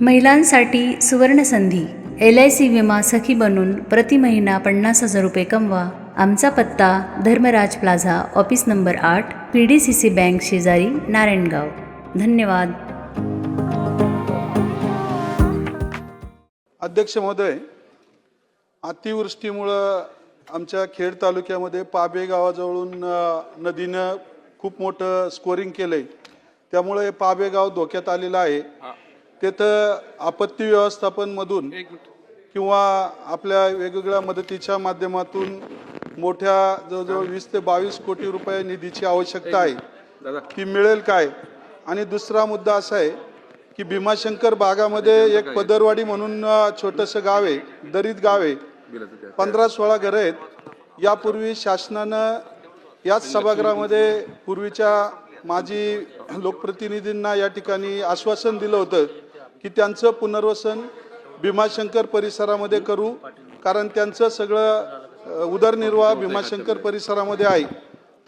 महिलांसाठी सुवर्णसंधी. L I C विमा सखी बनून प्रति महिना पन्नास हजार रुपये कमवा. आमचा पत्ता धर्मराज प्लाझा ऑफिस नंबर आठ P D C C bank शेजारी नारायणगाव. धन्यवाद. अध्यक्ष महोदय अतिवृष्टीमुळं आमच्या खेड तालुक्यामध्ये पाबे गावाजवळून नदीनं खूप मोठं स्कोरिंग केलंय. त्यामुळे पाबे गाव धोक्यात आलेलं आहे. तिथं आपत्ती व्यवस्थापनमधून किंवा आपल्या वेगवेगळ्या मदतीच्या माध्यमातून मोठ्या जवळजवळ वीस ते बावीस कोटी रुपये निधीची आवश्यकता आहे. ती मिळेल काय? आणि दुसरा मुद्दा असा आहे की भीमाशंकर भागामध्ये एक पदरवाडी म्हणून छोटंसं गाव आहे दरीत गाव आहे. पंधरा सोळा घरं आहेत. यापूर्वी शासनानं याच सभागृहामध्ये पूर्वीच्या माजी लोकप्रतिनिधींना या ठिकाणी आश्वासन दिलं होतं की त्यांचं पुनर्वसन भीमाशंकर परिसरामध्ये करू कारण त्यांचं सगळं उदरनिर्वाह भीमाशंकर परिसरामध्ये आहे.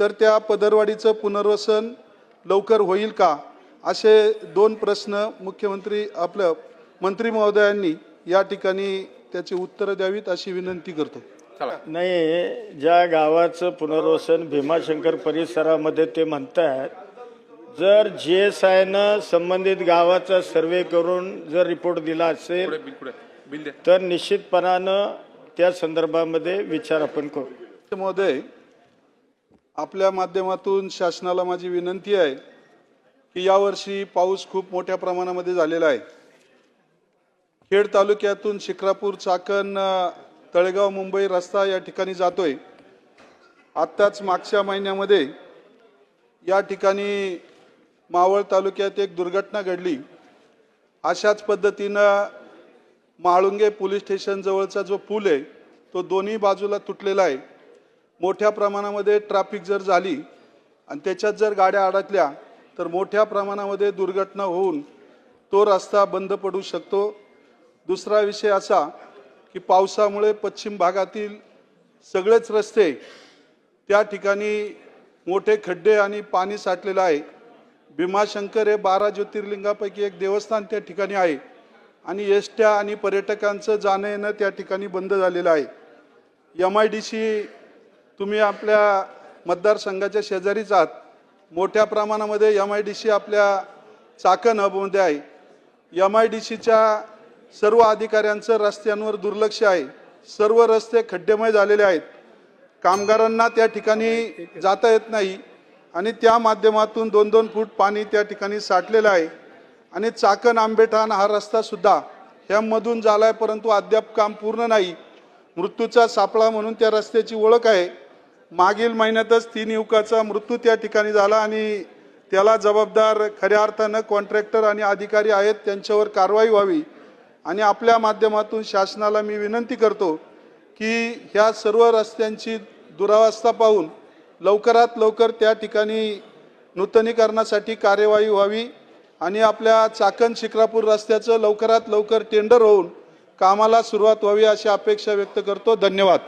तर त्या पदरवाडीचं पुनर्वसन लवकर होईल का? असे दोन प्रश्न मुख्यमंत्री आपलं मंत्री महोदयांनी या ठिकाणी त्याची उत्तरं द्यावीत अशी विनंती करतो. नाही ज्या गावाचं पुनर्वसन भीमाशंकर परिसरामध्ये ते म्हणतात जर जी एस आयनं संबंधित गावाचा सर्वे करून जर रिपोर्ट दिला असेल तर निश्चितपणानं त्या संदर्भामध्ये विचार आपण करू. महोदय आपल्या माध्यमातून शासनाला माझी विनंती आहे की यावर्षी पाऊस खूप मोठ्या प्रमाणामध्ये झालेला आहे. खेड तालुक्यातून शिक्रापूर चाकण तळेगाव मुंबई रस्ता या ठिकाणी जातोय. आत्ताच मागच्या महिन्यामध्ये या ठिकाणी मावळ तालुक्यात एक दुर्घटना घडली. अशाच पद्धतीनं म्हाळुंगे पोलीस स्टेशनजवळचा जो पूल आहे तो दोन्ही बाजूला तुटलेला आहे. मोठ्या प्रमाणामध्ये ट्रॅफिक जर झाली आणि त्याच्यात जर गाड्या अडकल्या तर मोठ्या प्रमाणामध्ये दुर्घटना होऊन तो रस्ता बंद पडू शकतो. दुसरा विषय असा की पावसामुळे पश्चिम भागातील सगळेच रस्ते त्या ठिकाणी मोठे खड्डे आणि पाणी साठलेलं आहे. भीमाशंकर हे बारा ज्योतिर्लिंगापैकी एक देवस्थान त्या ठिकाणी आहे. आणि एसट्या आणि पर्यटकांचं जाणं येणं त्या ठिकाणी बंद झालेलं आहे. एम आय डी सी तुम्ही आपल्या मतदारसंघाच्या शेजारीच आहात. मोठ्या प्रमाणामध्ये एम आय डी सी आपल्या चाकण हबमध्ये आहे. एम आय डी सीच्या सर्व अधिकाऱ्यांचं रस्त्यांवर दुर्लक्ष आहे. सर्व रस्ते खड्डेमय झालेले आहेत. कामगारांना त्या ठिकाणी जाता येत नाही. आणि त्या माध्यमातून दोन दोन फूट पाणी त्या ठिकाणी साठलेलं आहे. आणि चाकण आंबेठाण हा रस्तासुद्धा ह्यामधून झाला आहे परंतु अद्याप काम पूर्ण नाही. मृत्यूचा सापळा म्हणून त्या रस्त्याची ओळख आहे. मागील महिन्यातच तीन युवकाचा मृत्यू त्या ठिकाणी झाला आणि त्याला जबाबदार खऱ्या अर्थानं कॉन्ट्रॅक्टर आणि अधिकारी आहेत त्यांच्यावर कारवाई व्हावी. आणि आपल्या माध्यमातून शासनाला मी विनंती करतो की ह्या सर्व रस्त्यांची दुरावस्था पाहून लवकरात लवकर त्या ठिकाणी नूतनीकरणासाठी कार्यवाही व्हावी आणि आपल्या चाकण शिक्रापूर रस्त्याचं लवकरात लवकर टेंडर होऊन कामाला सुरुवात व्हावी अशी अपेक्षा व्यक्त करतो. धन्यवाद.